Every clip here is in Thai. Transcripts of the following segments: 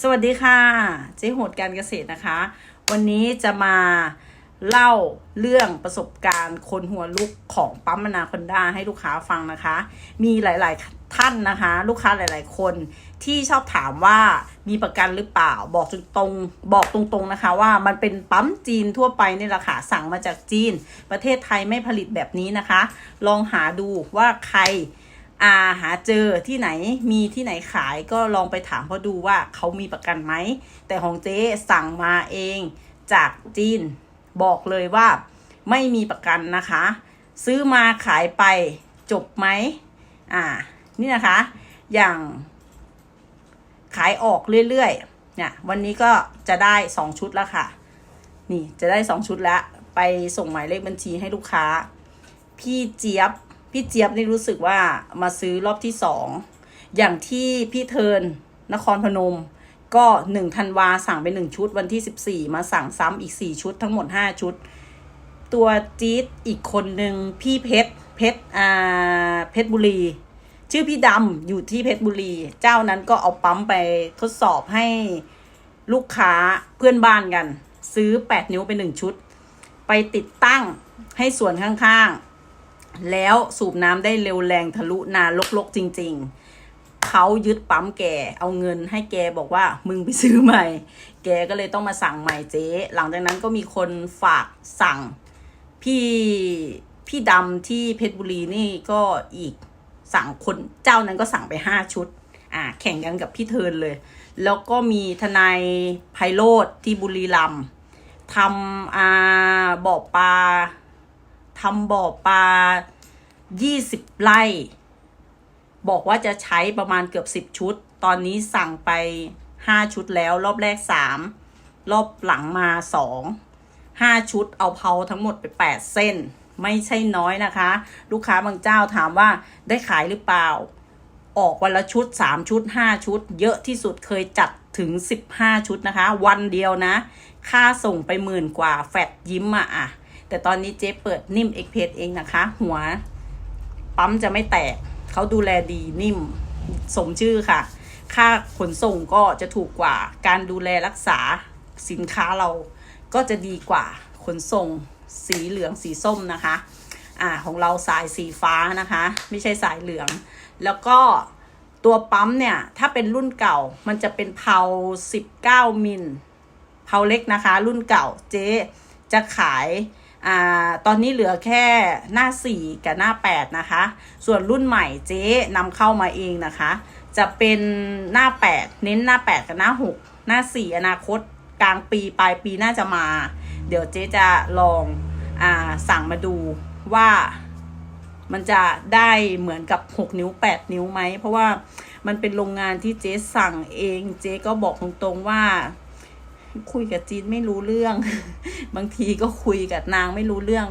สวัสดีค่ะ เจ๊โหดการเกษตรนะคะ วันนี้จะมาเล่าเรื่องประสบการณ์คนหัวลุกของปั๊มมนาคอนด้าให้ลูกค้าฟังนะคะ มีหลายๆท่านนะคะ ลูกค้าหลายๆ คนที่ชอบถามว่ามีประกันหรือเปล่า บอกตรงๆบอกตรงๆนะคะ ว่ามันเป็นปั๊มจีนทั่วไปนี่แหละค่ะสั่งมาจากจีน ประเทศไทยไม่ผลิตแบบนี้นะคะ ลองหาดูว่าใคร อ่าหาเจอที่ไหนมีที่ไหนขายก็ลองไปถามเขาดูว่าเขามีประกันไหม แต่ของเจ๊สั่งมาเองจากจีน บอกเลยว่าไม่มีประกันนะคะ ซื้อมาขายไปจบไหมอ่า นี่นะคะ อย่างขายออกเรื่อยๆ เนี่ย วันนี้ก็จะได้สองชุดแล้วค่ะ นี่จะได้สองชุดแล้ว ไปส่งหมายเลขบัญชีให้ลูกค้า พี่เจี๊ยบ พี่เจี๊ยบนี่รู้สึกว่ามาซื้อรอบที่สองอย่างที่พี่เทินนครพนม ก็หนึ่งธันวาสั่งไปหนึ่งชุดวันที่สิบสี่มาสั่งซ้ำอีกสี่ชุดทั้งหมดห้าชุด ตัวจี๊ดอีกคนหนึ่งพี่เพชรเพชรอ่าเพชรบุรี ชื่อพี่ดำอยู่ที่เพชรบุรี เจ้านั้นก็เอาปั๊มไปทดสอบให้ลูกค้าเพื่อนบ้านกัน ซื้อ 8 นิ้วไป 1 ชุด ไปติดตั้งให้ส่วนข้างๆ แล้วสูบน้ำได้เร็วแรงทะลุนาลกๆจริง ๆ เขายึดปั๊มแกเอาเงินให้แกบอกว่ามึงไปซื้อใหม่ แกก็เลยต้องมาสั่งใหม่เจ๊หลังจากนั้นก็มีคนฝากสั่งพี่พี่ดำที่เพชรบุรีนี่ก็อีกสั่งคนเจ้านั้นก็สั่งไปห้าชุด อ่า แข่งกันกับพี่เทินเลย แล้วก็มีทนายไพโรธที่บุรีรัมย์ทำอ่าบ่อปลา ทำบ่อปลายี่สิบไร่ บอกว่าจะใช้ประมาณเกือบสิบชุด ตอนนี้สั่งไปห้าชุดแล้ว รอบแรกสามรอบหลังมาสองห้าชุดเอาเพาทั้งหมดไปแปดเส้น ไม่ใช่น้อยนะคะ ลูกค้าบางเจ้าถามว่าได้ขายหรือเปล่า ออกวันละชุด 3 ชุด 5 ชุด เยอะที่สุดเคยจัดถึง 15 ชุดนะคะ วันเดียวนะ ค่าส่งไปหมื่นกว่า แฟดยิ้มอะอะ แต่ตอนนี้เจ๊เปิดนิ่มเอ็กเพเองนะคะ หัวปั๊มจะไม่แตก เขาดูแลดีนิ่มสมชื่อค่ะ ค่าขนส่งก็จะถูกกว่า การดูแลรักษาสินค้าเราก็จะดีกว่าขนส่งสีเหลืองสีส้มนะคะ อ่าของเราสายสีฟ้านะคะ ไม่ใช่สายเหลือง แล้วก็ตัวปั๊มเนี่ยถ้าเป็นรุ่นเก่ามันจะเป็นเพา19 มิลเพาเล็กนะคะ รุ่นเก่าเจ๊จะขาย อ่าตอนนี้เหลือแค่หน้า 4 กับหน้า 8 นะคะ ส่วนรุ่นใหม่เจ๊นำเข้ามาเองนะคะ จะเป็นหน้า 8 เน้นหน้า 8 กับหน้า 6 หน้า 4 อนาคตกลางปีปลายปีน่าจะมา เดี๋ยวเจ๊จะลองอ่าสั่งมาดูว่ามันจะได้เหมือนกับ 6 นิ้ว 8 นิ้วไหม เพราะว่ามันเป็นโรงงานที่เจ๊สั่งเอง เจ๊ก็บอกตรงๆว่า คุยกับจีนไม่รู้เรื่อง บางทีก็คุยกับนางไม่รู้เรื่อง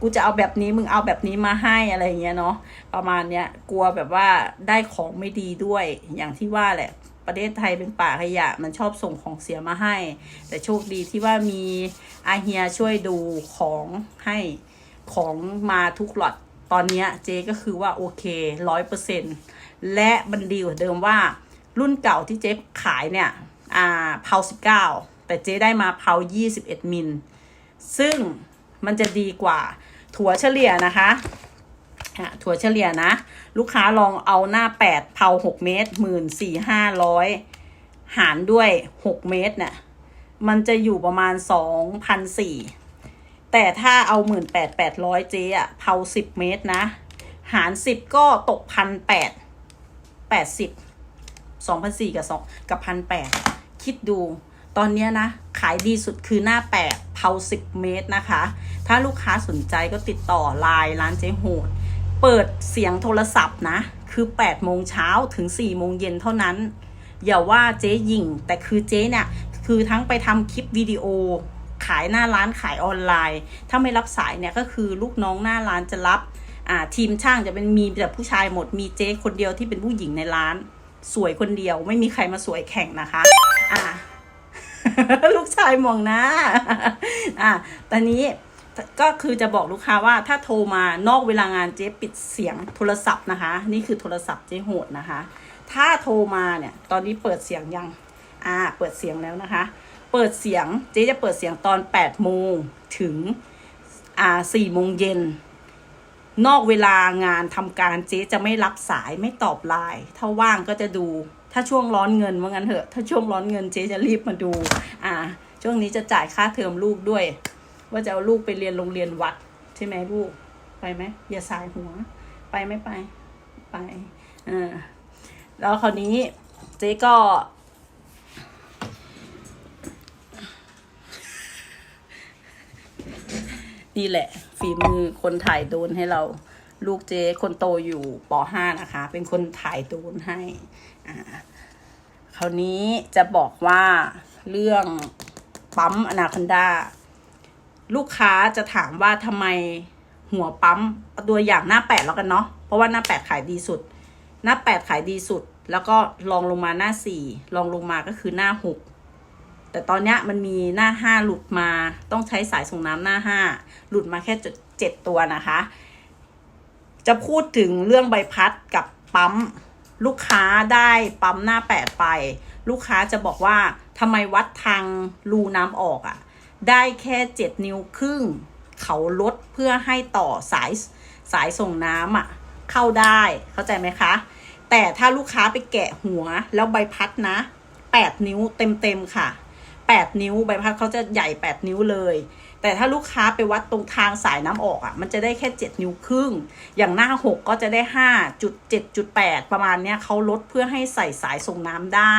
กูจะเอาแบบนี้มึงเอาแบบนี้มาให้อะไรเงี้ยเนาะประมาณเนี้ยกลัวแบบว่าได้ของไม่ดีด้วยอย่างที่ว่าแหละ ประเทศไทยเป็นป่าขยะ มันชอบส่งของเสียมาให้ แต่โชคดีที่ว่ามีอาเฮียช่วยดูของให้ของมาทุกหลอดตอนเนี้ยเจ๊ก็คือว่าโอเคร้อยเปอร์เซ็นและมันดีกว่าเดิมว่ารุ่นเก่าที่เจ๊ขายเนี่ย อ่าเพาสิบเก้า แต่เจ๊ได้มาเพายี่สิบเอ็ดมิล ซึ่งมันจะดีกว่าถั่วเฉลี่ยนะคะถั่วเฉลี่ยนะ ลูกค้าลองเอาหน้าแปดเพาหกเมตรหมื่นสี่ห้ารด้วยหกเมตรเนี่ยมันจะอยู่ประมาณสองพันสี่แต่ถ้าเอาหมื่นแปดแปดร้อยเจ๊อะเพาสิบเมตรนะ หารสิบก็ตกพันแปดแปดสิบสองพันสี่กับสองกับพันแปดคิดดู ตอนนี้นะ ขายดีสุดคือหน้าแปดเพาสิบเมตรนะคะ ถ้าลูกค้าสนใจก็ติดต่อไลน์ร้านเจ๊โหด เปิดเสียงโทรศัพท์นะ คือ8โมงเช้าถึง4โมงเย็นเท่านั้น อย่าว่าเจ๊หยิ่ง แต่คือเจ๊เนี่ยคือทั้งไปทำคลิปวิดีโอ ขายหน้าร้านขายออนไลน์ ถ้าไม่รับสายเนี่ยก็คือลูกน้องหน้าร้านจะรับอ่าทีมช่างจะเป็นมีแต่ผู้ชายหมดมีเจ๊คนเดียวที่เป็นผู้หญิงในร้าน สวยคนเดียวไม่มีใครมาสวยแข่งนะคะ อ่า ลูกชายมองหน้าอะตอนนี้ก็คือจะบอกลูกค้าว่าถ้าโทรมานอกเวลางานเจ๊ปิดเสียงโทรศัพท์นะคะ นี่คือโทรศัพท์เจ๊โหดนะคะ ถ้าโทรมาเนี่ยตอนนี้เปิดเสียงยังอ่าเปิดเสียงแล้วนะคะ เปิดเสียงเจ๊จะเปิดเสียงตอน8โมงถึงอ่า4โมงเย็นนอกเวลางานทำการเจ๊จะไม่รับสายไม่ตอบไลน์ถ้าว่างก็จะดู ถ้าช่วงร้อนเงินว่างั้นเถอะถ้าช่วงร้อนเงินเจ๊จะรีบมาดู อ่า ช่วงนี้จะจ่ายค่าเทอมลูกด้วย ว่าจะเอาลูกไปเรียนโรงเรียนวัด ใช่ไหมลูก ไปไหมอย่าสายหัว ไปไม่ไป ไปอ่าแล้วคราวนี้เจ๊ก็นี่แหละ ฝีมือคนถ่ายโดนให้เรา ลูกเจ๊คนโตอยู่ป .5 นะคะ เป็นคนถ่ายโดนให้อ่าคราวนี้จะบอกว่าเรื่องปั๊มอนาคอนดาลูกค้าจะถามว่าทำไมหัวปั๊มตัวอย่างหน้าแปดแล้วกันเนาะเพราะว่าหน้าแปดขายดีสุด หน้าแปดขายดีสุด แล้วก็ลองลงมาหน้าสี่ลองลงมาก็คือหน้าหกแต่ตอนนี้มันมีหน้าห้าหลุดมาต้องใช้สายส่งน้ำหน้าห้าหลุดมาแค่เจ็ดตัวนะคะ จะพูดถึงเรื่องใบพัดกับปั๊ม ลูกค้าได้ปั๊มหน้าแปดไป ลูกค้าจะบอกว่าทำไมวัดทางรูน้ำออกอะ่ะ ได้แค่เจ็ดนิ้วครึ่ง เขาลดเพื่อให้ต่อสายสายส่งน้ำอะ่ะ เข้าได้เข้าใจไหมคะ แต่ถ้าลูกค้าไปแกะหัวแล้วใบพัดนะแปดนิ้วเต็มเต็มๆค่ะแปดนิ้วใบพัดเขาจะใหญ่แปดนิ้วเลย แต่ถ้าลูกค้าไปวัดตรงทางสายน้ำออกอะ่ะ มันจะได้แค่เจ็ดนิ้วครึ่ง อย่างหน้าหกก็จะได้ห้าจุดเจ็ดจุดแปดประมาณเนี้ยเขาลดเพื่อให้ใส่สายส่งน้ำได้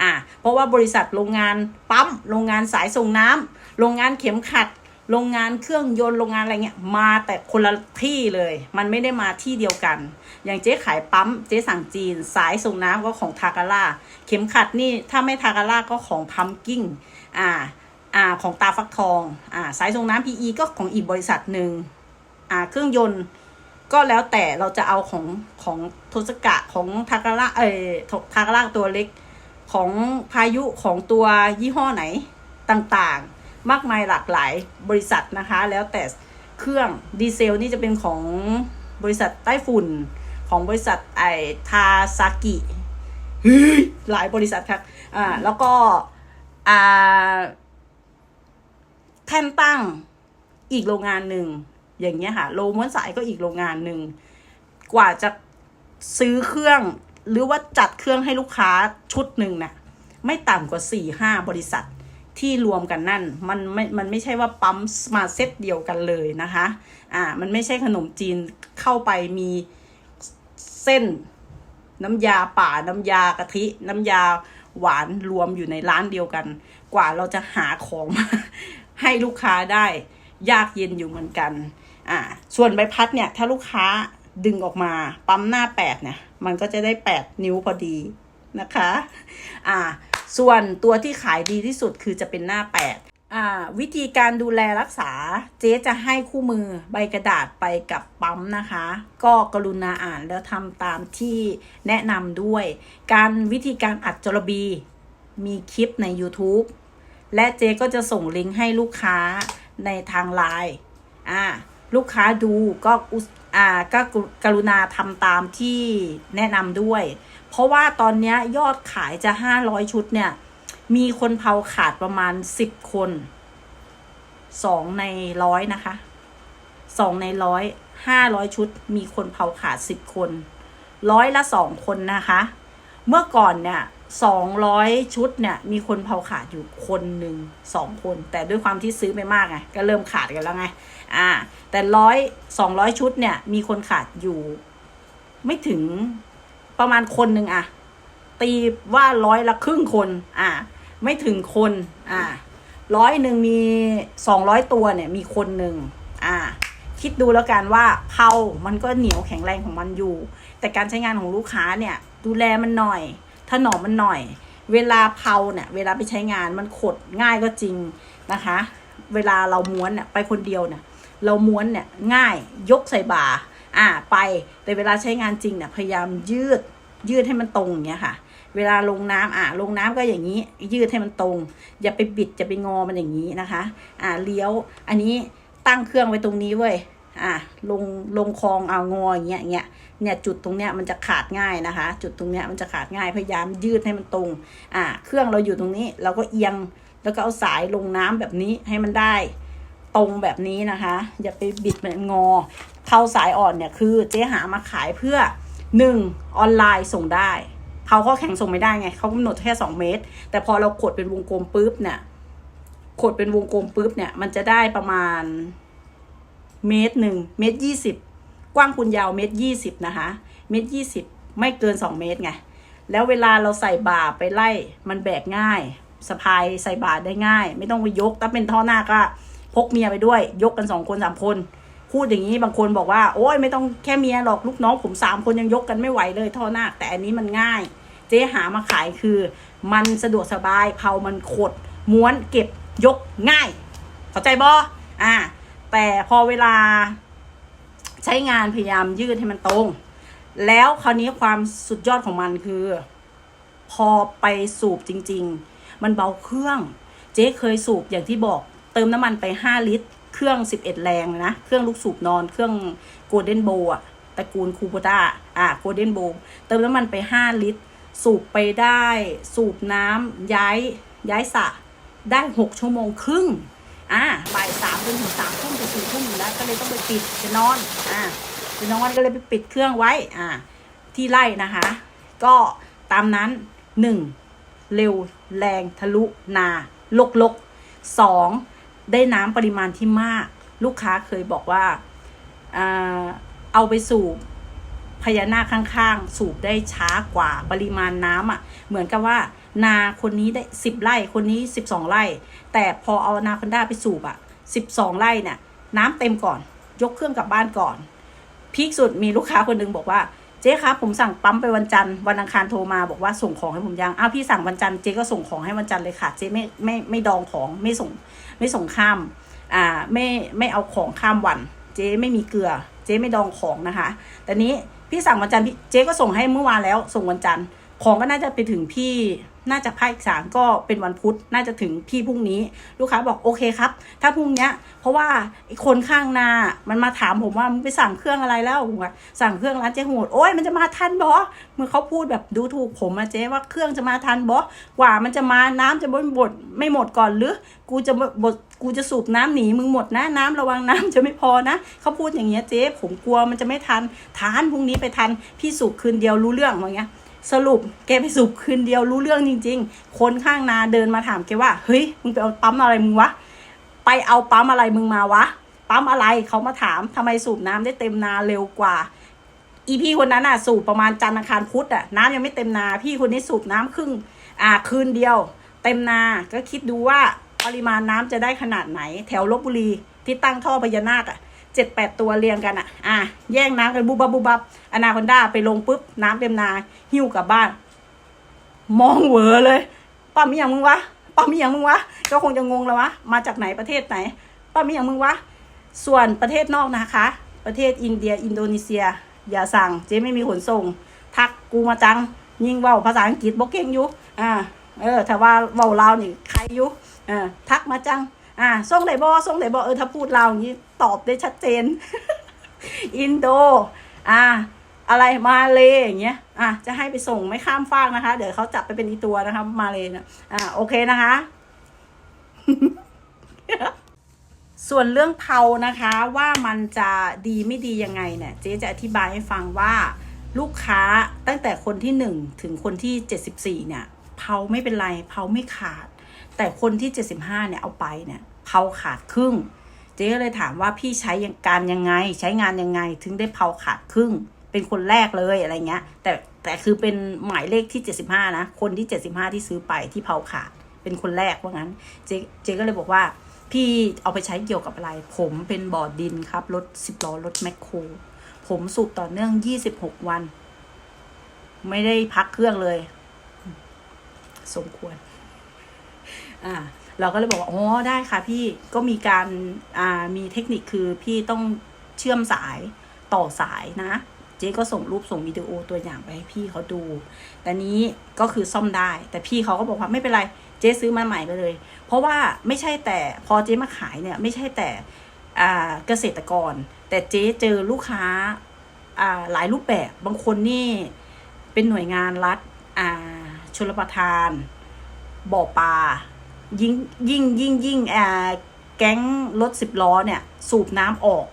อ่าเพราะว่าบริษัทโรงงานปั๊มโรงงานสายส่งน้ำโรงงานเข็มขัดโรงงานเครื่องยนต์โรงงานอะไรเงี้ยมาแต่คนละที่เลย มันไม่ได้มาที่เดียวกัน อย่างเจ๊ขายปั๊มเจ๊สั่งจีน สายส่งน้ำก็ของทาการ่าเข็มขัดนี่ถ้าไม่ทาการ่าก็ของพัมกิ้งอ่า อ่าของตาฟักทองอ่าสายส่งน้ำ PE ก็ของอีกบริษัทหนึ่งอ่าเครื่องยนต์ก็แล้วแต่เราจะเอาของของโทสกะของทาการ่าเอ่อทาการ่าตัวเล็กของพายุของตัวยี่ห้อไหนต่างๆ มากมายหลากหลายบริษัทนะคะ แล้วแต่เครื่องดีเซลนี่จะเป็นของบริษัทใต้ฝุ่น ของบริษัทไอทาซากิหลายบริษัทครับอ่าแล้วก็อ่า แท่นตั้งอีกโรงงานหนึ่งอย่างเงี้ยค่ะโลม้วนสายก็อีกโรงงานหนึ่งกว่าจะซื้อเครื่องหรือว่าจัดเครื่องให้ลูกค้าชุดหนึ่งน่ะไม่ต่ำกว่าสี่ห้าบริษัทที่รวมกันนั่นมันไม่ มันไม่ใช่ว่าปั๊มมาเซตเดียวกันเลยนะคะอ่ามันไม่ใช่ขนมจีนเข้าไปมีเส้นน้ำยาป่าน้ำยากะทิ น้ำยา หวานรวมอยู่ในร้านเดียวกัน กว่าเราจะหาของมาให้ลูกค้าได้ ยากเย็นอยู่เหมือนกันอ่าส่วนใบพัดเนี่ยถ้าลูกค้าดึงออกมาปั๊มหน้าแปดเนี่ยมันก็จะได้แปดนิ้วพอดีนะคะอ่าส่วนตัวที่ขายดีที่สุดคือจะเป็นหน้าแปด วิธีการดูแลรักษาเจ๊จะให้คู่มือใบกระดาษไปกับปั๊มนะคะ ก็กรุณาอ่านแล้วทำตามที่แนะนำด้วย การวิธีการอัดจรบีมีคลิปใน YouTube และเจ๊ก็จะส่งลิงก์ให้ลูกค้าในทางไลน์อ่าลูกค้าดูก็อุสอ่าก็กรุณาทำตามที่แนะนำด้วย เพราะว่าตอนนี้ยยอดขายจะ 500 ชุดเนี่ย มีคนเผาขาดประมาณ10คน2ในร้อยนะคะ2ในร้อย500ชุด มีคนเผาขาด10คนร้อยละ2คนนะคะ เมื่อก่อนเนี่ยสองร้อยชุดเนี่ย มีคนเผาขาดอยู่คนหนึ่งสองคน แต่ด้วยความที่ซื้อไปมากไงก็เริ่มขาดกันแล้วไง อ่า แต่ร้อยสองร้อยชุดเนี่ย มีคนขาดอยู่ ไม่ถึงประมาณคนหนึ่งอะตีว่าร้อยละครึ่งคน อ่า ไม่ถึงคนอ่าร้อยหนึ่งมีสองร้อยตัวเนี่ยมีคนหนึ่งอ่า คิดดูแล้วกันว่าเผามันก็เหนียวแข็งแรงของมันอยู่ แต่การใช้งานของลูกค้าเนี่ย ดูแลมันหน่อยถนอมมันหน่อย เวลาเผาเนี่ยเวลาไปใช้งานมันขดง่ายก็จริงนะคะ เวลาเราม้วนเนี่ยไปคนเดียวเนี่ยเราม้วนเนี่ยง่ายยกใส่บ่าอ่าไปแต่เวลาใช้งานจริงเนี่ยพยายามยืดยืดให้มันตรงอย่างเงี้ยค่ะ เวลาลงน้ำอ่าลงน้ำก็อย่างนี้ ยืดให้มันตรง อย่าไปบิดอย่าไปงอมันอย่างนี้นะคะ อ่าเลี้ยวอันนี้ตั้งเครื่องไว้ตรงนี้เว้ยอะลงลงคลองเอางออย่างเงี้ยเงี้ยเนี่ยจุดตรงเนี้ยมันจะขาดง่ายนะคะ จุดตรงเนี้ยมันจะขาดง่ายพยายามยืดให้มันตรงอะเครื่องเราอยู่ตรงนี้เราก็เอียงแล้วก็เอาสายลงน้ำแบบนี้ให้มันได้ตรงแบบนี้นะคะ อย่าไปบิดเหมือนงอเผาสายอ่อนเนี่ยคือเจ๊หามาขายเพื่อหนึ่งออนไลน์ส่งได้ เผาข้อแข็งส่งไม่ได้ไงเขากำหนดแค่สองเมตร แต่พอเรากดเป็นวงกลมปุ๊บเนี่ยกดเป็นวงกลมปุ๊บเนี่ยมันจะได้ประมาณเมตรหนึ่งเมตรยี่สิบกว้างคูณยาวเมตรยี่สิบนะคะเมตรยี่สิบไม่เกินสองเมตรไงแล้วเวลาเราใส่บ่าไปไล่มันแบกง่ายสะพายใส่บ่าได้ง่าย ไม่ต้องไปยก ถ้าเป็นท่อหน้าก็พกเมียไปด้วย ยกกันสองคนสามคน พูดอย่างนี้บางคนบอกว่า โอ้ยไม่ต้องแค่เมียหรอกลูกน้องผมสามคนยังยกกันไม่ไหวเลยท่อหน้า แต่อันนี้มันง่าย เจ๊หามาขายคือ มันสะดวกสบายเผามันขด ม้วนเก็บยกง่าย เข้าใจบออ่า แต่พอเวลาใช้งานพยายามยืดให้มันตรง แล้วคราวนี้ความสุดยอดของมันคือ พอไปสูบจริง ๆ มันเบาเครื่อง เจ๊เคยสูบอย่างที่บอกเติมน้ำมันไป 5 ลิตร เครื่อง 11 แรงเลยนะ เครื่องลูกสูบนอนเครื่องโกลเด้นโบอะตระกูลคูโบต้าอะโกลเด้นโบเติมน้ำมันไป 5 ลิตร สูบไปได้ สูบน้ำย้ายย้ายสระได้ 6 ชั่วโมงครึ่งอ่าบ่ายสามจนถึงสามทุ่มถึงสี่ทุ่มแล้วก็เลยต้องไปปิดจะนอนอ่าจะนอนก็เลยไปปิดเครื่องไว้อ่าที่ไล่นะคะ ก็ตามนั้นหนึ่งเร็วแรงทะลุนาลกลกสองได้น้ำปริมาณที่มาก ลูกค้าเคยบอกว่า เอาไปสูบ พญานาคข้างๆ สูบได้ช้ากว่าปริมาณน้ำอะ เหมือนกับว่า นาคนนี้ได้สิบไร่คนนี้สิบสองไร่ แต่พอเอานาคอนด้าไปสูบอะสิบสองไร่เนี่ยน้ำเต็มก่อน ยกเครื่องกลับบ้านก่อนพีคสุดมีลูกค้าคนหนึงบอกว่าเจ๊ครับผมสั่งปั๊มไปวันจันทร์วันอังคารโทรมาบอกว่าส่งของให้ผมยังอ้าวพี่สั่งวันจันทร์เจ๊ก็ส่งของให้วันจันทร์เลยค่ะเจ๊ไม่ไม่ไม่ดองของไม่ส่งไม่ส่งข้ามอ่าไม่ไม่เอาของข้ามวัน เจ๊ไม่มีเกลือ เจ๊ไม่ดองของนะคะแต่นี้ พี่สั่งวันจันทร์พี่เจ๊ก็ส่งให้เมื่อวานแล้ว ส่งวันจันทร์ของก็น่าจะไปถึงพี่น่าจะภาคอีสานก็เป็นวันพุธน่าจะถึงพี่พรุ่งนี้ ลูกค้าบอกโอเคครับ ถ้าพรุ่งเนี้ยเพราะว่าคนข้างนามันมาถามผมว่ามึงไปสั่งเครื่องอะไรแล้วผมว่าสั่งเครื่องร้านเจ๊โหดโอ้ยมันจะมาทันบอเมื่อเขาพูดแบบดูถูกผมอะเจ๊ว่าเครื่องจะมาทันบอกว่ามันจะมาน้ำจะไม่หมดไม่หมดก่อนหรือ กูจะบด กูจะสูบน้ำหนีมึงหมดนะน้ำระวังน้ำจะไม่พอนะเขาพูดอย่างเงี้ยเจ๊ผมกลัวมันจะไม่ทันทานพรุ่งนี้ไปทันพี่สูบคืนเดียวรู้เรื่องอย่างเงี้ยสรุปแกไปสูบคืนเดียวรู้เรื่องจริง ๆ คนข้างนาเดินมาถามแกว่าเฮ้ยมึงไปเอาปั๊มอะไรมึงวะไปเอาปั๊มอะไรมึงมาวะปั๊มอะไรเขามาถามทำไมสูบน้ำได้เต็มนาเร็วกว่าอีพี่คนนั้นอะสูบประมาณจันทร์อังคารพุธอะน้ำยังไม่เต็มนา พี่คนนี้สูบน้ำครึ่งอ่าคืนเดียว เต็มนาก็คิดดูว่า ปริมาณน้ำจะได้ขนาดไหน แถวลบบุรีที่ตั้งท่อพญานาคอะเจ็ดแปดตัวเรียงกันอะอะแย่งน้ำกันบุบบับบุบบับอนาคอนด้าไปลงปุ๊บน้ำเต็มนาหิ้วกลับบ้าน มองเหวอเลยป้ามีอย่างมึงวะป้ามีอย่างมึงวะก็คงจะงงแล้ววะมาจากไหนประเทศไหนป้ามีอย่างมึงวะส่วนประเทศนอกนะคะ ประเทศอินเดีย อินโดนีเซีย อย่าสั่งเจ๊ไม่มีขนส่ง ทักกูมาจัง ยิงว่าภาษาอังกฤษบกเก่งอยู่อ่าเออถ้าว่าเว่าลาวนี่ใครอยู่ อ่าทักมาจัง อ่าส่งไหนบอส่งไหนบอเออถ้าพูดลาอย่างนี้ตอบได้ชัดเจน อินโด อ่า อะไรมาเลยอย่างเงี้ย อะจะให้ไปส่งไม่ข้ามฟากนะคะ เดี๋ยวเขาจับไปเป็นอีตัวนะคะ มาเลยนะอ่าโอเคนะคะ ส่วนเรื่องเผานะคะว่ามันจะดีไม่ดียังไงเนี่ยเจ๊จะอธิบายให้ฟังว่าลูกค้าตั้งแต่คนที่หนึ่งถึงคนที่เจ็ดสิบสี่เนี่ยเผาไม่เป็นไรเผาไม่ขาด แต่คนที่เจ็ดสิบห้าเนี่ยเอาไปเนี่ยเผาขาดครึ่ง เจ๊ก็เลยถามว่าพี่ใช้การยังไง ใช้งานยังไง ถึงได้เผาขาดครึ่ง เป็นคนแรกเลยอะไรเงี้ย แต่แต่คือเป็นหมายเลขที่ 75 นะ คนที่ 75 ที่ซื้อไปที่เผาขาด เป็นคนแรกว่างั้น เจ๊เจ๊ก็เลยบอกว่าพี่เอาไปใช้เกี่ยวกับอะไร ผมเป็นบอดดินครับ รถสิบล้อรถแมคโคร ผมสูบต่อเนื่อง26วัน ไม่ได้พักเครื่องเลย สมควร อ่าเราก็เลยบอกว่าอ๋อได้ค่ะพี่ก็มีการอ่ามีเทคนิคคือพี่ต้องเชื่อมสายต่อสายนะเจ๊ก็ส่งรูปส่งวิดีโอตัวอย่างไปให้พี่เขาดู แต่นี้ก็คือซ่อมได้ แต่พี่เขาก็บอกว่าไม่เป็นไร เจ๊ซื้อมาใหม่ไปเลย เพราะว่าไม่ใช่แต่พอเจ๊มาขายเนี่ยไม่ใช่แต่อ่าเกษตรกร แต่เจ๊เจอลูกค้าอ่าหลายรูปแบบ บางคนนี่เป็นหน่วยงานรัฐอ่าชลประทาน บ่อปลายิ่งยิ่งยิ่งยิ่งอ่าแก๊งรถสิบล้อเนี่ย สูบน้ำออก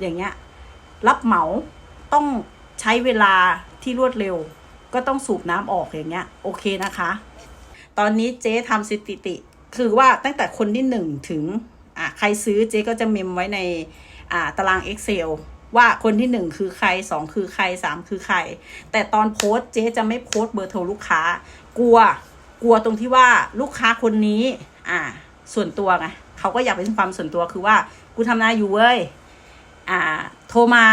อย่างเงี้ย รับเหมาต้องใช้เวลาที่รวดเร็ว ก็ต้องสูบน้ำออกอย่างเงี้ย โอเคนะคะ ตอนนี้เจ๊ทำสถิติ คือว่าตั้งแต่คนที่หนึ่งถึงอะใครซื้อเจ๊ก็จะเมมไว้ในอ่าตาราง Excel ว่าคนที่หนึ่งคือใครสองคือใครสามคือใคร แต่ตอนโพสต์เจ๊จะไม่โพสต์เบอร์โทรลูกค้ากลัว กลัวตรงที่ว่าลูกค้าคนนี้ อ่า ส่วนตัวไงเขาก็อยากเป็นความส่วนตัวคือว่า กูทำนาอยู่เว้ย อ่า โทรมา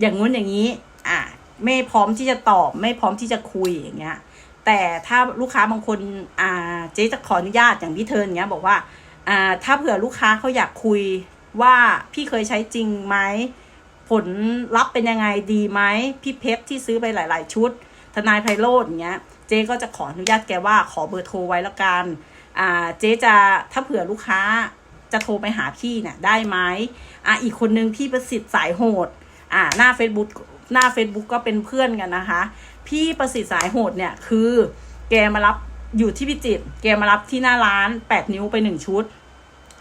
อย่างงู้นอย่างนี้ อ่า ไม่พร้อมที่จะตอบ ไม่พร้อมที่จะคุยอย่างเงี้ย แต่ถ้าลูกค้าบางคน อ่า เจ๊จะขออนุญาตอย่างพี่เทิร์นเงี้ย บอกว่า อ่า ถ้าเผื่อลูกค้าเขาอยากคุยว่าพี่เคยใช้จริงไหมผลลัพธ์เป็นยังไงดีไหมพี่เพชรที่ซื้อไปหลาย ๆ ชุด ทนายไพโรธอย่างเงี้ย เจ๊ก็จะขออนุญาตแกว่าขอเบอร์โทรไว้แล้วกัน อ่าเจ๊จะถ้าเผื่อลูกค้าจะโทรไปหาพี่เนี่ยได้ไหมอะอีกคนนึงพี่ประสิทธิ์สายโหด อ่าหน้า Facebook หน้า Facebook ก็เป็นเพื่อนกันนะคะ พี่ประสิทธิ์สายโหดเนี่ยคือแกมารับอยู่ที่พิจิตรแกมารับที่หน้าร้านแปดนิ้วไปหนึ่งชุด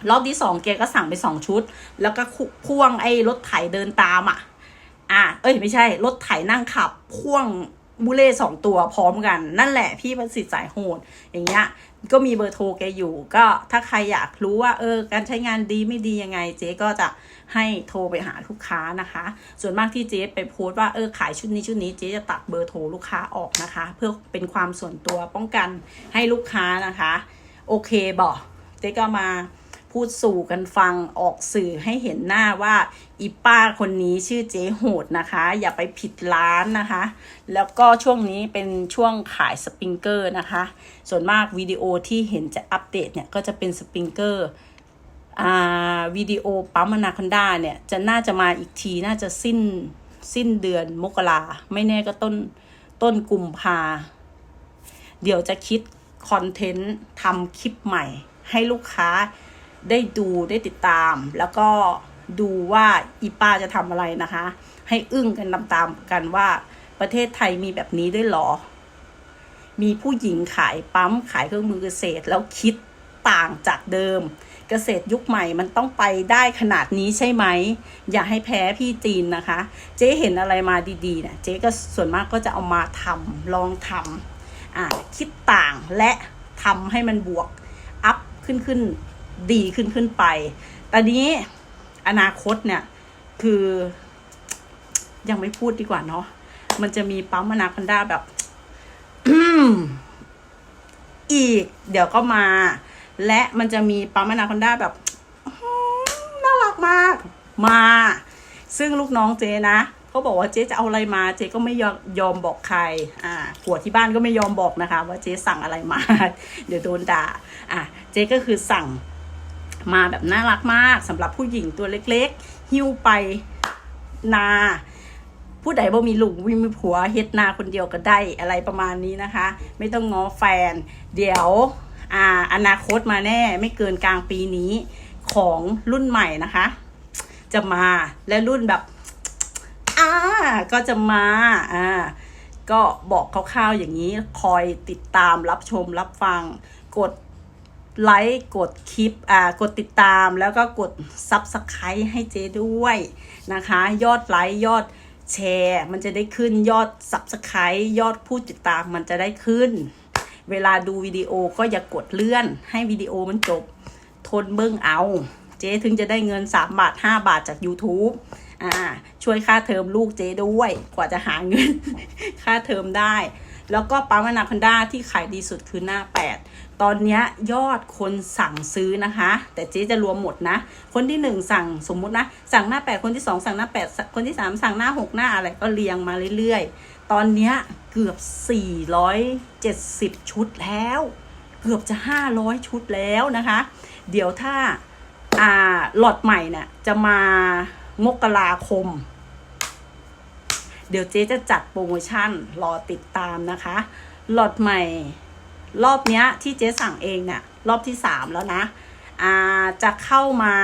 รอบที่สองแกก็สั่งไปสองชุด แล้วก็พ่วงไอ้รถไถเดินตามอะ อะ เอ้ยไม่ใช่ รถไถนั่งขับพ่วง บุเล่สองตัวพร้อมกัน นั่นแหละพี่ประสิทธิ์สายโหด อย่างเงี้ยก็มีเบอร์โทรแกอยู่ ก็ถ้าใครอยากรู้ว่าเออการใช้งานดีไม่ดียังไง เจ๊ก็จะให้โทรไปหาลูกค้านะคะ ส่วนมากที่เจ๊ไปโพสต์ว่าเออขายชุดนี้ชุดนี้เจ๊จะตัดเบอร์โทรลูกค้าออกนะคะ เพื่อเป็นความส่วนตัวป้องกันให้ลูกค้านะคะ โอเคบอกเจ๊ก็มา พูดสู่กันฟังออกสื่อให้เห็นหน้าว่าอีป้าคนนี้ชื่อเจ๊โหดนะคะ อย่าไปผิดร้านนะคะ แล้วก็ช่วงนี้เป็นช่วงขายสปริงเกอร์นะคะ ส่วนมากวิดีโอที่เห็นจะอัปเดตเนี่ยก็จะเป็นสปริงเกอร์อ่าวิดีโอปั๊มอนาคอนดาเนี่ยจะน่าจะมาอีกทีน่าจะสิ้นสิ้นเดือนมกราไม่แน่ก็ต้นต้นกุมภาเดี๋ยวจะคิดคอนเทนต์ทำคลิปใหม่ให้ลูกค้า ได้ดูได้ติดตาม แล้วก็ดูว่าอีป้าจะทำอะไรนะคะ ให้อึ้งกันตามๆกันว่าประเทศไทยมีแบบนี้ด้วยหรอ มีผู้หญิงขายปั๊มขายเครื่องมือเกษตรแล้วคิดต่างจากเดิม เกษตรยุคใหม่มันต้องไปได้ขนาดนี้ใช่ไหม อย่าให้แพ้พี่จีนนะคะ เจ๊เห็นอะไรมาดีๆเนี่ยเจ๊ก็ส่วนมากก็จะเอามาทำลองทำอ่าคิดต่างและทำให้มันบวก อัพขึ้นขึ้น ดีขึ้นขึ้นไปตอนนี้อนาคตเนี่ยคือยังไม่พูดดีกว่าเนาะ มันจะมีปั๊มอนาคอนดาแบบอีก เดี๋ยวก็มา และมันจะมีปั๊มอนาคอนดาแบบน่ารักมาก มา ซึ่งลูกน้องเจนะเขาบอกว่าเจ๊จะเอาอะไรมา เจ๊ก็ไม่ยอมยอมบอกใคร อ่าผัวที่บ้านก็ไม่ยอมบอกนะคะ ว่าเจ๊สั่งอะไรมา เดี๋ยวโดนด่า อะ เจ๊ก็คือสั่ง มาแบบน่ารักมากสำหรับผู้หญิงตัวเล็กๆ หิ้วไปนา ผู้ใดบ่มีลูกวิมีผัวเฮ็ดนาคนเดียวก็ได้อะไรประมาณนี้นะคะ ไม่ต้องง้อแฟน เดี๋ยวอ่าอนาคตมาแน่ไม่เกินกลางปีนี้ของรุ่นใหม่นะคะ จะมาและรุ่นแบบอ่าก็จะมาอ่าก็บอกคร่าวๆอย่างนี้คอยติดตามรับชมรับฟังกด ไลค์กดคลิปอ่ากดติดตามแล้วก็กด Subscribe ให้เจ๊ด้วยนะคะ ยอดไลค์ยอดแชร์ มันจะได้ขึ้นยอด Subscribe ยอดผู้ติดตามมันจะได้ขึ้น เวลาดูวิดีโอก็อย่ากดเลื่อน ให้วิดีโอมันจบ ทนเบิ้งเอา เจ๊ถึงจะได้เงิน 3 บาท 5 บาทจาก YouTube อ่าช่วยค่าเทอมลูกเจ๊ด้วยกว่าจะหาเงิน ค่าเทอมได้ แล้วก็ปั๊มอนาคอนด้าที่ขายดีสุดคือหน้า 8 ตอนนี้ยอดคนสั่งซื้อนะคะ แต่เจ๊จะรวมหมดนะ คนที่ 1 สั่งสมมุตินะ สั่งหน้า 8 คนที่ 2 สั่งหน้า 8 คนที่ 3 สั่งหน้า 6 หน้าอะไรก็เรียงมาเรื่อยๆ ตอนนี้เกือบ 470 ชุดแล้ว เกือบจะ 500 ชุดแล้วนะคะ เดี๋ยวถ้าอ่าหลอดใหม่เนี่ยจะมามกราคม ดี๋ยวเจ๊จะจัดโปรโมชั่นรอติดตามนะคะ หลอดใหม่ รอบเนี้ยที่เจ๊สั่งเองเนี่ยรอบที่สามแล้วนะอ่าจะเข้ามา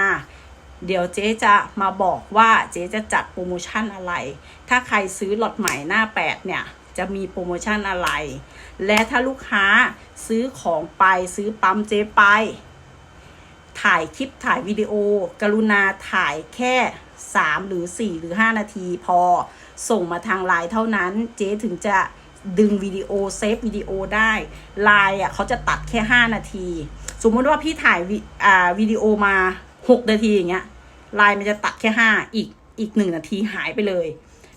เดี๋ยวเจ๊จะมาบอกว่าเจ๊จะจัดโปรโมชั่นอะไร ถ้าใครซื้อล็อตใหม่หน้าแปดเนี่ยจะมีโปรโมชั่นอะไร และถ้าลูกค้าซื้อของไปซื้อปั๊มเจ๊ไป ถ่ายคลิปถ่ายวิดีโอ กรุณาถ่ายแค่ 3 หรือ 4 หรือ 5 นาทีพอส่งมาทางไลน์เท่านั้น เจ๊ถึงจะดึงวิดีโอเซฟวิดีโอได้ไลน์อะเขาจะตัดแค่ 5 นาที สมมติว่าพี่ถ่ายวิอ่าวิดีโอมา 6 นาทีอย่างเงี้ยไลน์มันจะตัดแค่ 5 อีกอีก 1 นาทีหายไปเลย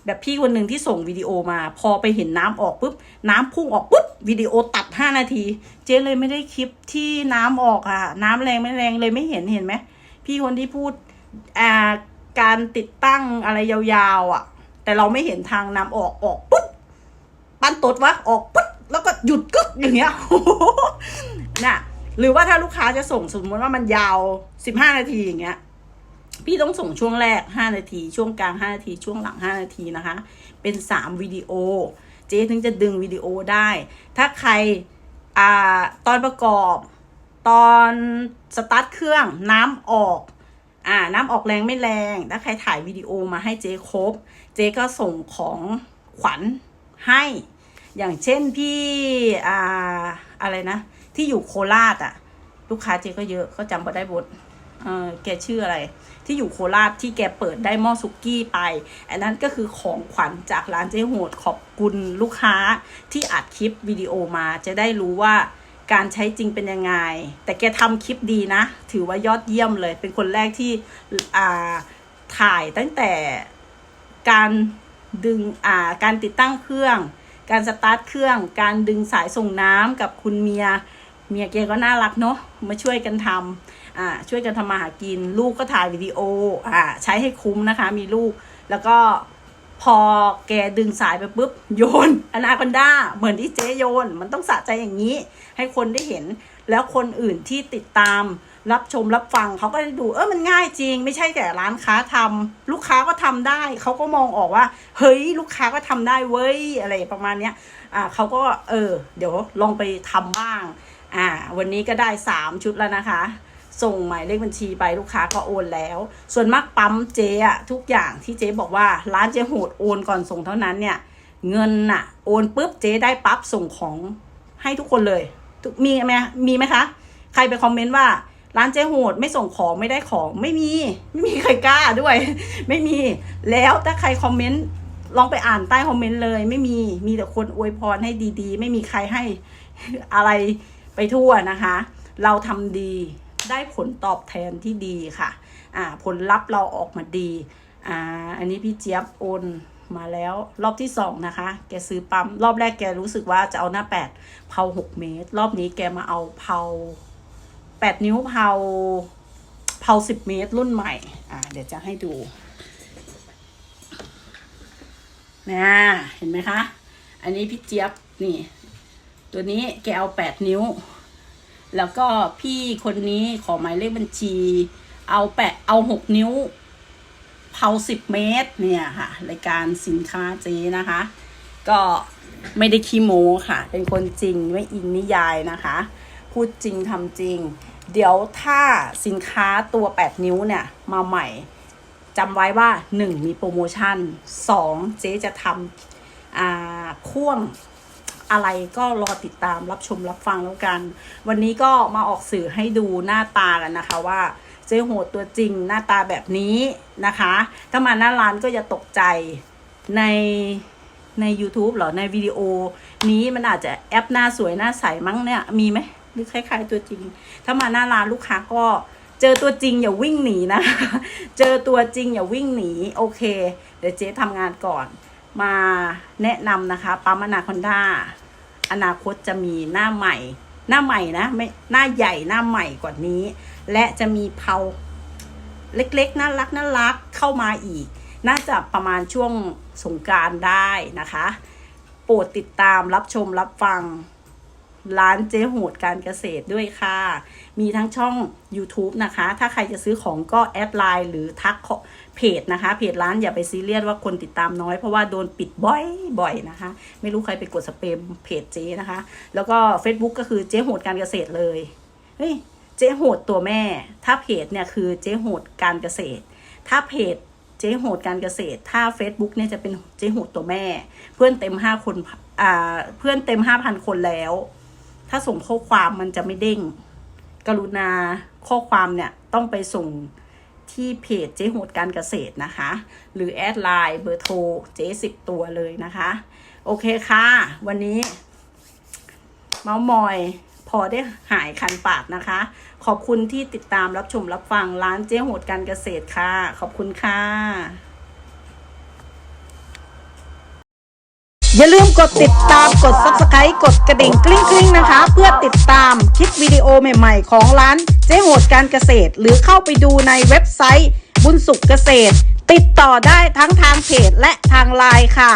แบบพี่คนหนึ่งที่ส่งวิดีโอมา พอไปเห็นน้ำออกปุ๊บน้ำพุ่งออกปุ๊บวิดีโอตัด 5 นาที เจ๊เลยไม่ได้คลิปที่น้ำออกอะน้ำแรงไม่แรงเลยไม่เห็นเห็นไหมพี่คนที่พูดอ่า การติดตั้งอะไรยาวๆอะ แต่เราไม่เห็นทางน้ำออกออกปุ๊บปันตดวะออกปุ๊บแล้วก็หยุดกึกอย่างเงี้ยน่ะหรือว่าถ้าลูกค้าจะส่งสมมติว่ามันยาว15นาทีอย่างเงี้ย พี่ต้องส่งช่วงแรก5นาที ช่วงกลาง5นาที ช่วงหลัง5นาทีนะคะ เป็น3วิดีโอ เจ๊ถึงจะดึงวิดีโอได้ ถ้าใครอ่าตอนประกอบ ตอนสตาร์ทเครื่องน้ำออก อ่าน้ำออกแรงไม่แรง ถ้าใครถ่ายวิดีโอมาให้เจ๊ครบ เจ๊ก็ส่งของขวัญให้ อย่างเช่นพี่อ่าอะไรนะ ที่อยู่โคราชอะลูกค้าเจ๊ก็เยอะก็จำมาได้บทเออแกชื่ออะไร ที่อยู่โคราชที่แกเปิดได้หม้อสุกี้ไป อันนั้นก็คือของขวัญจากร้านเจ๊โหดขอบคุณลูกค้าที่อัดคลิปวิดีโอมาจะได้รู้ว่า การใช้จริงเป็นยังไง แต่แกทำคลิปดีนะ ถือว่ายอดเยี่ยมเลย เป็นคนแรกที่อ่าถ่ายตั้งแต่การดึงอ่าการติดตั้งเครื่อง การสตาร์ทเครื่อง การดึงสายส่งน้ำกับคุณเมีย เมียแกก็น่ารักเนาะ มาช่วยกันทำอ่าช่วยกันทำมาหากิน ลูกก็ถ่ายวิดีโออใช้ให้คุ้มนะคะ มีลูก แล้วก็ พอแกดึงสายไปปุ๊บ โยนอนาคอนด้าเหมือนที่เจ๊โยน มันต้องสะใจอย่างนี้ ให้คนได้เห็น แล้วคนอื่นที่ติดตาม รับชมรับฟังเขาก็ได้ดูเออมันง่ายจริง ไม่ใช่แต่ร้านค้าทำลูกค้าก็ทำได้ เขาก็มองออกว่า เฮ้ย ลูกค้าก็ทำได้เว้ยอะไรประมาณเนี้ยอ่าเขาก็เออ เดี๋ยวลองไปทำบ้าง อ่า วันนี้ก็ได้สามชุดแล้วนะคะ ส่งหมายเลขบัญชีไปลูกค้าก็โอนแล้ว ส่วนมากปั๊มเจ๊อะทุกอย่างที่เจ๊บอกว่าร้านเจ๊โหดโอนก่อนส่งเท่านั้นเนี่ย เงินน่ะ โอนปุ๊บเจ๊ได้ปั๊บส่งของให้ทุกคนเลยมีไหมมีไหมคะ ใครไปคอมเมนต์ว่าร้านเจ๊โหดไม่ส่งของไม่ได้ของไม่มี ไม่มีใครกล้าด้วย ไม่มีแล้วถ้าใครคอมเมนต์ลองไปอ่านใต้คอมเมนต์เลย ไม่มีมีแต่คนอวยพรให้ดีๆ ไม่มีใครให้อะไรไปทั่วนะคะ เราทำดี ได้ผลตอบแทนที่ดีค่ะอ่าผลลัพธ์เราออกมาดีอ่าอันนี้พี่เจี๊ยบโอนมาแล้วรอบที่สองนะคะ แกซื้อปั๊ม รอบแรกแกรู้สึกว่าจะเอาหน้าแปดเผาหกเมตร รอบนี้แกมาเอาเผาแปดนิ้วเผาเผาสิบเมตรรุ่นใหม่ อ่าเดี๋ยวจะให้ดูนะเห็นไหมคะ อันนี้พี่เจี๊ยบนี่ ตัวนี้แกเอาแปดนิ้ว แล้วก็พี่คนนี้ขอหมายเลขบัญชี เอาแปะเอาหกนิ้วเผาสิบเมตรเนี่ยค่ะ รายการสินค้าเจนะคะ ก็ไม่ได้ขี้โมค่ะ เป็นคนจริงไม่อิงนิยายนะคะ พูดจริงทำจริง เดี๋ยวถ้าสินค้าตัว 8 นิ้วเนี่ย มาใหม่จำไว้ว่า 1 มีโปรโมชั่น 2 เจ๊จะทำอ่าพ่วง อะไรก็รอติดตามรับชมรับฟังแล้วกัน วันนี้ก็มาออกสื่อให้ดูหน้าตากันนะคะว่าเจ๊โหดตัวจริงหน้าตาแบบนี้นะคะ ถ้ามาหน้าร้านก็อย่าตกใจในใน YouTube หรอ ในวิดีโอนี้มันอาจจะแอปหน้าสวยหน้าใสมั้งเนี่ย มีไหมหรือคล้ายๆตัวจริง ถ้ามาหน้าร้านลูกค้าก็เจอตัวจริงอย่าวิ่งหนีนะ เจอตัวจริงอย่าวิ่งหนี โอเค เดี๋ยวเจ๊ทำงานก่อน มาแนะนำนะคะ ปั๊มอนาคอนดาอนาคตจะมีหน้าใหม่ หน้าใหม่นะไม่หน้าใหญ่หน้าใหม่กว่านี้ และจะมีเพาเล็กๆน่ารักน่ารักเข้ามาอีก น่าจะประมาณช่วงสงการได้นะคะ โปรดติดตามรับชมรับฟัง ร้านเจ๊โหดการเกษตรด้วยค่ะ มีทั้งช่อง YouTube นะคะ ถ้าใครจะซื้อของก็แอดไลน์หรือทักเพจนะคะ เพจร้านอย่าไปซีเรียสว่าคนติดตามน้อย เพราะว่าโดนปิดบ่อยบ่อยนะคะ ไม่รู้ใครไปกดสเปมเพจเจ๊นะคะ แล้วก็ Facebook ก็คือเจ๊โหดการเกษตรเลย เฮ้ย เจ๊โหดตัวแม่ ถ้าเพจเนี่ยคือเจ๊โหดการเกษตร ถ้าเพจเจ๊โหดการเกษตร ถ้า Facebook เนี่ยจะเป็นเจ๊โหดตัวแม่ เพื่อนเต็มห้าคน อ่า เพื่อนเต็มห้าพันคนแล้ว ถ้าส่งข้อความมันจะไม่เด้ง กรุณาข้อความเนี่ยต้องไปส่งที่เพจเจ๊โหดการเกษตรนะคะ หรือแอดไลน์เบอร์โทรเจ๊สิบตัวเลยนะคะ โอเคค่ะ วันนี้ เมาส์มอยพอได้หายคันปากนะคะ ขอบคุณที่ติดตามรับชมรับฟังร้านเจ๊โหดการเกษตรค่ะ ขอบคุณค่ะ อย่าลืมกดติดตามกด subscribe กดกระดิ่งกริ๊งกริ๊งนะคะ เพื่อติดตามคลิปวิดีโอใหม่ๆ ของร้านเจ๊โหดการเกษตร หรือเข้าไปดูในเว็บไซต์บุญสุขเกษตร ติดต่อได้ทั้งทางเพจและทางไลน์ค่ะ